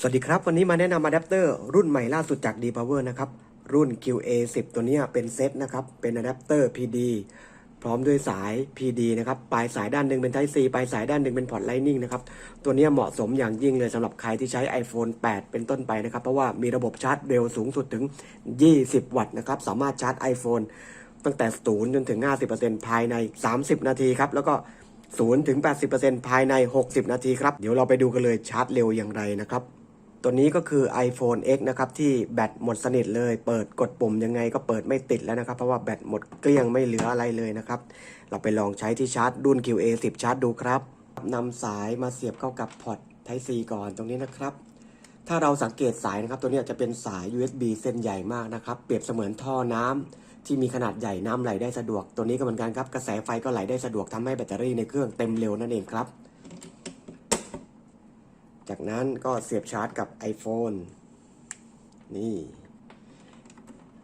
สวัสดีครับ วันนี้มาแนะนำอะแดปเตอร์รุ่นใหม่ล่าสุดจาก D-Power นะครับ รุ่น QA10 ตัวนี้เป็นเซตนะครับ เป็นอะแดปเตอร์ PD พร้อมด้วยสาย PD นะครับ ปลายสายด้านหนึ่งเป็น Type C ปลายสายด้านหนึ่งเป็นพอร์ต Lightning นะครับ ตัวนี้เหมาะสมอย่างยิ่งเลยสำหรับใครที่ใช้ iPhone 8 เป็นต้นไปนะครับ เพราะว่ามีระบบชาร์จเร็วสูงสุดถึง 20 วัตต์นะครับ สามารถชาร์จ iPhone ตั้งแต่0จนถึง 50%ภายใน 30 นาทีครับ แล้วก็0ถึง 80%ภายใน 60 นาทีครับ เดี๋ยวเราไปดูกันเลยชาร์จเร็วอย่างไรนะครับ ตัวนี้ก็คือ iPhone X นะครับที่แบตหมดสนิทเลย เปิดกดปุ่มยังไงก็เปิดไม่ติดแล้วนะครับ เพราะว่าแบตหมดเกลี้ยงไม่เหลืออะไรเลยนะครับ เราไปลองใช้ที่ชาร์จรุ่น QA10 ชาร์จดูครับนำสายมาเสียบเข้ากับพอร์ต Type C ก่อนตรงนี้นะครับ ถ้าเราสังเกตสายนะครับ ตัวนี้จะเป็นสาย USB เส้นใหญ่มากนะครับ เปรียบเสมือนท่อน้ำที่มีขนาดใหญ่น้ำไหลได้สะดวก ตัวนี้ก็เหมือนกันครับ กระแสไฟก็ไหลได้สะดวกทำให้แบตเตอรี่ในเครื่องเต็มเร็วนั่นเองครับ จากนั้นก็เสียบชาร์จกับ iPhone นี่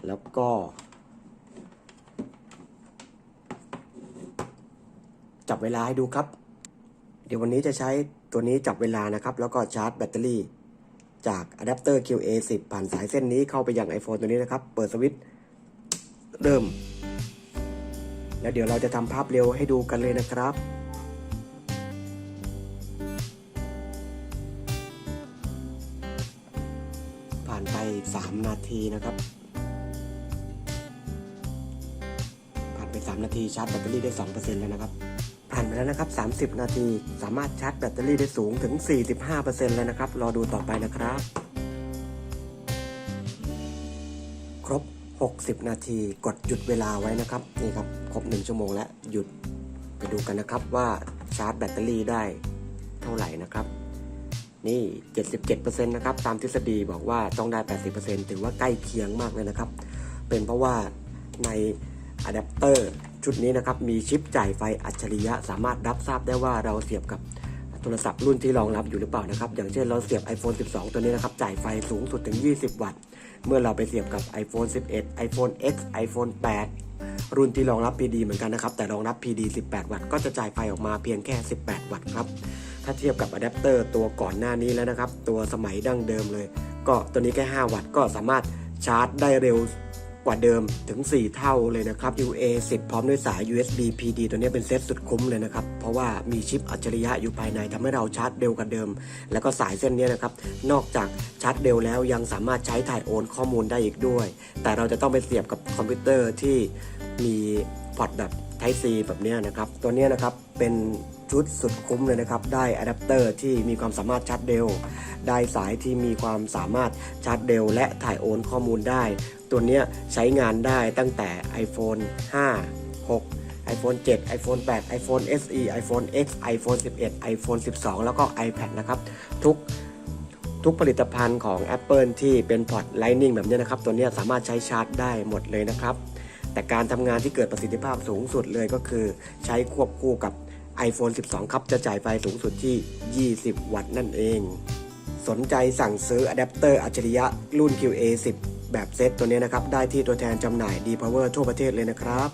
แล้วก็ จับเวลาให้ดูครับ เดี๋ยววันนี้จะใช้ตัวนี้จับเวลานะครับ แล้วก็ชาร์จแบตเตอรี่ จากอะแดปเตอร์ QA10 ผ่านสายเส้นนี้เข้าไปยัง iPhone ตัวนี้นะครับ เปิดสวิตช์เริ่ม แล้วเดี๋ยวเราจะทำภาพเร็วให้ดูกันเลยนะครับานไป 3 นาทีนะครับ ผ่านไป 3 นาทีชาร์จแบตเตอรี่ได้ 2%แล้วนะครับ ผ่านไปแล้วนะครับ 30 นาที สามารถชาร์จแบตเตอรี่ได้สูงถึง 45%แล้วนะครับ รอดูต่อไปนะครับ ครบ 60 นาทีกดหยุดเวลาไว้นะครับ นี่ครับ ครบ 1 ชั่วโมงแล้วหยุดไปดูกันนะครับว่าชาร์จแบตเตอรี่ได้เท่าไหร่นะครับ นี่ 77%นะครับ ตามทฤษฎีบอกว่าต้องได้ 80%ถือว่าใกล้เคียงมากเลยนะครับ เป็นเพราะว่าในอะแดปเตอร์ชุดนี้นะครับ มีชิปจ่ายไฟอัจฉริยะ สามารถรับทราบได้ว่าเราเสียบกับโทรศัพท์รุ่นที่รองรับอยู่หรือเปล่านะครับ อย่างเช่นเราเสียบ iPhone 12 ตัวนี้นะครับ จ่ายไฟสูงสุดถึง 20 วัตต์ เมื่อเราไปเสียบกับ iPhone 11 iPhone X iPhone 8 รุ่นที่รองรับ PD เหมือนกันนะครับ แต่รองรับ PD 18 วัตต์ ก็จะจ่ายไฟออกมาเพียงแค่ 18 วัตต์ครับ ถ้าเทียบกับอะแดปเตอร์ตัวก่อนหน้านี้แล้วนะครับ ตัวสมัยดั้งเดิมเลย ก็ตัวนี้แค่ 5 วัตต์ก็สามารถชาร์จได้เร็วกว่าเดิมถึง 4 เท่าเลยนะครับ UA 10 พร้อมด้วยสาย USB PD ตัวนี้เป็นเซตสุดคุ้มเลยนะครับ เพราะว่ามีชิปอัจฉริยะอยู่ภายในทำให้เราชาร์จเร็วกว่าเดิม แล้วก็สายเส้นนี้นะครับ นอกจากชาร์จเร็วแล้วยังสามารถใช้ถ่ายโอนข้อมูลได้อีกด้วย แต่เราจะต้องไปเสียบกับคอมพิวเตอร์ที่มีพอร์ตแบบ Type C แบบนี้นะครับ ตัวนี้นะครับเป็น ชุดสุดคุ้มเลยนะครับ ได้อะแดปเตอร์ที่มีความสามารถชาร์จเร็ว ได้สายที่มีความสามารถชาร์จเร็ว และถ่ายโอนข้อมูลได้ ตัวนี้ใช้งานได้ตั้งแต่ iPhone 5 6 iPhone 7 iPhone 8 iPhone SE iPhone X iPhone 11 iPhone 12 แล้วก็ iPad นะครับ ทุกทุกผลิตภัณฑ์ของ Apple ที่เป็นพอร์ต Lightning แบบนี้นะครับ ตัวนี้สามารถใช้ชาร์จได้หมดเลยนะครับ แต่การทำงานที่เกิดประสิทธิภาพสูงสุดเลยก็คือใช้ควบคู่กับ iPhone 12 ครับจะจ่ายไฟสูงสุดที่ 20 วัตต์นั่นเอง สนใจสั่งซื้ออะแดปเตอร์อัจฉริยะรุ่น QA10 แบบเซตตัวนี้นะครับ ได้ที่ตัวแทนจำหน่าย D Power ทั่วประเทศเลยนะครับ